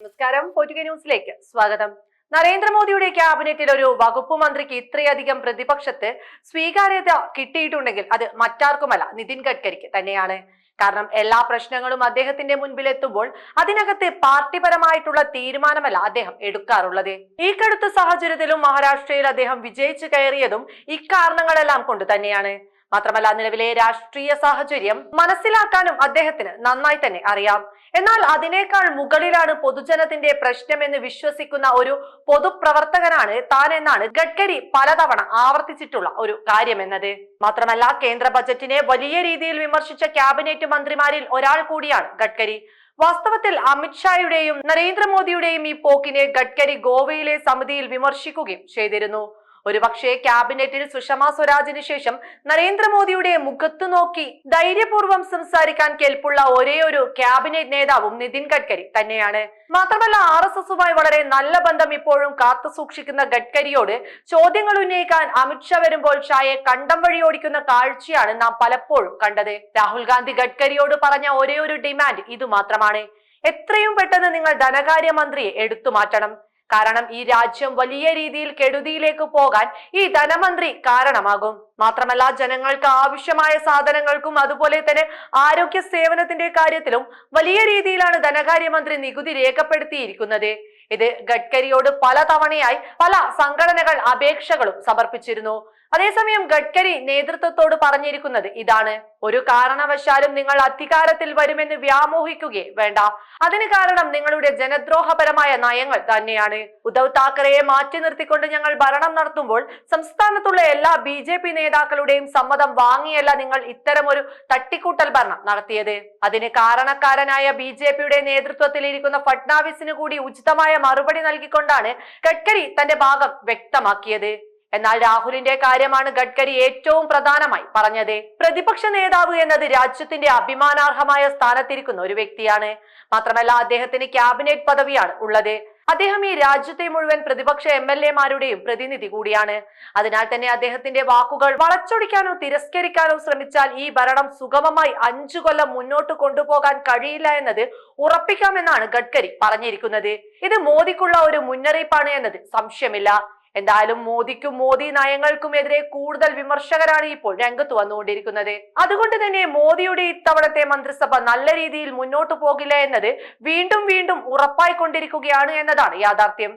നമസ്കാരം. പൊറ്റുക ന്യൂസിലേക്ക് സ്വാഗതം. നരേന്ദ്രമോദിയുടെ ക്യാബിനറ്റിൽ ഒരു വകുപ്പ് മന്ത്രിക്ക് ഇത്രയധികം പ്രതിപക്ഷത്ത് സ്വീകാര്യത കിട്ടിയിട്ടുണ്ടെങ്കിൽ അത് മറ്റാർക്കുമല്ല നിതിൻ ഗഡ്കരിക്ക് തന്നെയാണ്. കാരണം എല്ലാ പ്രശ്നങ്ങളും അദ്ദേഹത്തിന്റെ മുൻപിൽ എത്തുമ്പോൾ അതിനകത്ത് പാർട്ടിപരമായിട്ടുള്ള തീരുമാനമല്ല അദ്ദേഹം എടുക്കാറുള്ളത്. ഈ കടുത്ത സാഹചര്യത്തിലും മഹാരാഷ്ട്രയിൽ അദ്ദേഹം വിജയിച്ചു കയറിയതും ഇക്കാരണങ്ങളെല്ലാം കൊണ്ട് തന്നെയാണ്. മാത്രമല്ല നിലവിലെ രാഷ്ട്രീയ സാഹചര്യം മനസ്സിലാക്കാനും അദ്ദേഹത്തിന് നന്നായി തന്നെ അറിയാം. എന്നാൽ അതിനേക്കാൾ മുകളിലാണ് പൊതുജനത്തിന്റെ പ്രശ്നമെന്ന് വിശ്വസിക്കുന്ന ഒരു പൊതുപ്രവർത്തകനാണ് താൻ എന്നാണ് ഗഡ്കരി പലതവണ ആവർത്തിച്ചിട്ടുള്ള ഒരു കാര്യമെന്നത്. മാത്രമല്ല കേന്ദ്ര ബജറ്റിനെ വലിയ രീതിയിൽ വിമർശിച്ച ക്യാബിനറ്റ് മന്ത്രിമാരിൽ ഒരാൾ കൂടിയാണ് ഗഡ്കരി. വാസ്തവത്തിൽ അമിത്ഷായുടെയും നരേന്ദ്രമോദിയുടെയും ഈ പോക്കിനെ ഗഡ്കരി ഗോവയിലെ സമിതിയിൽ വിമർശിക്കുകയും ചെയ്തിരുന്നു. ഒരുപക്ഷെ ക്യാബിനറ്റിൽ സുഷമ സ്വരാജിന് ശേഷം നരേന്ദ്രമോദിയുടെ മുഖത്തു നോക്കി ധൈര്യപൂർവം സംസാരിക്കാൻ കേൾപ്പുള്ള ഒരേ ഒരു ക്യാബിനറ്റ് നേതാവും നിതിൻ ഗഡ്കരി തന്നെയാണ്. മാത്രമല്ല ആർ എസ് എസുമായി വളരെ നല്ല ബന്ധം ഇപ്പോഴും കാത്തു സൂക്ഷിക്കുന്ന ഗഡ്കരിയോട് ചോദ്യങ്ങൾ ഉന്നയിക്കാൻ അമിത്ഷാ വരുമ്പോൾ ഷായെ കണ്ടം വഴി ഓടിക്കുന്ന കാഴ്ചയാണ് നാം പലപ്പോഴും കണ്ടത്. രാഹുൽ ഗാന്ധി ഗഡ്കരിയോട് പറഞ്ഞ ഒരേ ഒരു ഡിമാൻഡ് ഇത് മാത്രമാണ് എത്രയും പെട്ടെന്ന് നിങ്ങൾ ധനകാര്യമന്ത്രിയെ എടുത്തു മാറ്റണം. കാരണം ഈ രാജ്യം വലിയ രീതിയിൽ കെടുതിയിലേക്ക് പോകാൻ ഈ ധനമന്ത്രി കാരണമാകും. മാത്രമല്ല ജനങ്ങൾക്ക് ആവശ്യമായ സാധനങ്ങൾക്കും അതുപോലെ തന്നെ ആരോഗ്യ സേവനത്തിന്റെ കാര്യത്തിലും വലിയ രീതിയിലാണ് ധനകാര്യമന്ത്രി നികുതി രേഖപ്പെടുത്തിയിരിക്കുന്നത്. ഇത് ഗഡ്കരിയോട് പല തവണയായി പല സംഘടനകൾ അപേക്ഷകളും സമർപ്പിച്ചിരുന്നു. അതേസമയം ഗഡ്കരി നേതൃത്വത്തോട് പറഞ്ഞിരിക്കുന്നത് ഇതാണ്. ഒരു കാരണവശാലും നിങ്ങൾ അധികാരത്തിൽ വരുമെന്ന് വ്യാമോഹിക്കുകയെ വേണ്ട. അതിന് കാരണം നിങ്ങളുടെ ജനദ്രോഹപരമായ നയങ്ങൾ തന്നെയാണ്. ഉദ്ധവ് താക്കറെയെ മാറ്റി നിർത്തിക്കൊണ്ട് ഞങ്ങൾ ഭരണം നടത്തുമ്പോൾ സംസ്ഥാനത്തുള്ള എല്ലാ ബി നേതാക്കളുടെയും സമ്മതം വാങ്ങിയല്ല നിങ്ങൾ ഇത്തരമൊരു തട്ടിക്കൂട്ടൽ ഭരണം നടത്തിയത്. അതിന് കാരണക്കാരനായ ബി ജെ പിയുടെ നേതൃത്വത്തിലിരിക്കുന്ന ഫട്നാവിസിന് കൂടി ഉചിതമായ മറുപടി നൽകിക്കൊണ്ടാണ് ഗഡ്കരി തന്റെ ഭാഗം വ്യക്തമാക്കിയത്. എന്നാൽ രാഹുലിന്റെ കാര്യമാണ് ഗഡ്കരി ഏറ്റവും പ്രധാനമായി പറഞ്ഞത്. പ്രതിപക്ഷ നേതാവ് എന്നത് രാജ്യത്തിന്റെ അഭിമാനാർഹമായ സ്ഥാനത്തിരിക്കുന്ന ഒരു വ്യക്തിയാണ്. മാത്രമല്ല അദ്ദേഹത്തിന് ക്യാബിനറ്റ് പദവിയാണ് ഉള്ളത്. അദ്ദേഹം ഈ രാജ്യത്തെ മുഴുവൻ പ്രതിപക്ഷ എം എൽ എമാരുടെയും പ്രതിനിധി കൂടിയാണ്. അതിനാൽ തന്നെ അദ്ദേഹത്തിന്റെ വാക്കുകൾ വളച്ചൊടിക്കാനോ തിരസ്കരിക്കാനോ ശ്രമിച്ചാൽ ഈ ഭരണം സുഗമമായി അഞ്ചു കൊല്ലം മുന്നോട്ട് കൊണ്ടുപോകാൻ കഴിയില്ല എന്നത് ഉറപ്പിക്കാമെന്നാണ് ഗഡ്കരി പറഞ്ഞിരിക്കുന്നത്. ഇത് മോദിക്കുള്ള ഒരു മുന്നറിയിപ്പാണ് എന്നത് സംശയമില്ല. എന്തായാലും മോദിക്കും മോദി നയങ്ങൾക്കും എതിരെ കൂടുതൽ വിമർശകരാണ് ഇപ്പോൾ രംഗത്ത് വന്നുകൊണ്ടിരിക്കുന്നത്. അതുകൊണ്ട് തന്നെ മോദിയുടെ ഇത്തവണത്തെ മന്ത്രിസഭ നല്ല രീതിയിൽ മുന്നോട്ട് പോകില്ല എന്നത് വീണ്ടും വീണ്ടും ഉറപ്പായിക്കൊണ്ടിരിക്കുകയാണ് എന്നതാണ് യാഥാർത്ഥ്യം.